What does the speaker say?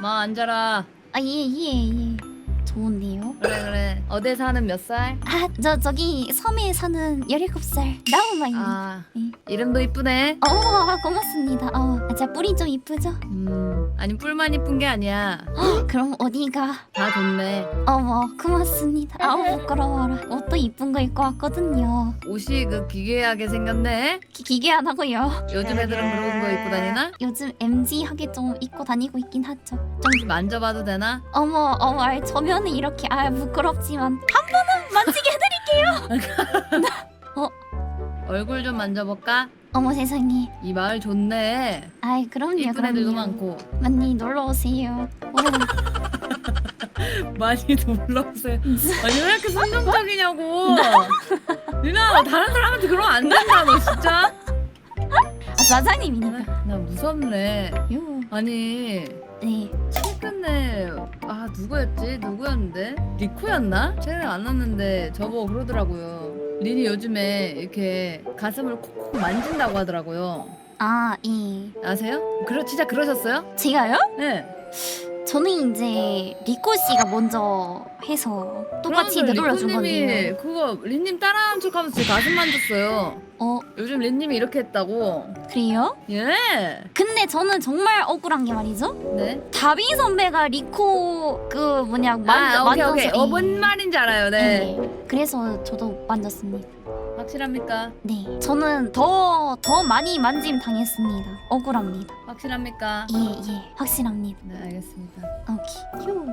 마 앉아라. 아, 예, 예, 예. 좋은데요? 그래 그래. 어디 사는 몇 살? 아, 저, 저기 섬에 사는 17살. 나무마이. 아 네. 이름도 이쁘네. 어, 아, 고맙습니다. 어, 아, 자, 뿔이 좀 이쁘죠? 음 아니 뿔만 이쁜 게 아니야. 그럼 어디가? 다 좋네. 어머, 고맙습니다. 아우, 부끄러워라. 옷도 이쁜 거 입고 왔거든요. 옷이 그 기괴하게 생겼네. 기, 하고요. 요즘 애들은 그런 거 입고 다니나? 요즘 MG하게 좀 입고 다니고 있긴 하죠. 좀 만져봐도 되나? 어머, 어머, 아, 저면 은 이렇게, 아, 부끄럽지만. 한 번은 만지게 해드릴게요. 얼굴 좀 만져볼까? 어머, 세상에. 이 마을 좋네. 아이, 그럼요, 이쁜 애들도 그럼요. 많고. 많이 놀러 오세요. 어, 많이 놀러오세요. 아니 왜 이렇게 선정적이냐고. 누나 다른 사람한테 그러면 안 된다 너 진짜. 아, 사장님이니까. 나 무섭네. 요. 아니 네. 최근에 아 누구였지? 누구였는데? 리코였나? 최근에 만났는데 저보고 그러더라고요. 린이 요즘에 이렇게 가슴을 콕콕 만진다고 하더라고요. 아, 예. 아세요? 그러 진짜 그러셨어요? 제가요? 네. 저는 이제 리코 씨가 먼저 해서 똑같이 그러면서 되돌려준 리코님이 건데요. 그거 린님 따라하는 척하면서 제 가슴 만졌어요. 어, 요즘 린님이 이렇게 했다고. 그래요? 예. 근데 저는 정말 억울한 게 말이죠. 네. 다빈 선배가 리코 그 뭐냐 만 아 오케이 만져서 오케이. 예. 어, 뭔 말인지 알아요. 네. 예. 그래서 저도 만졌습니다. 확실합니까? 네. 저는 더 더 많이 만짐 당했습니다. 억울합니다. 확실합니까? 예, 예. 확실합니다. 네 알겠습니다. 오케이. 휴.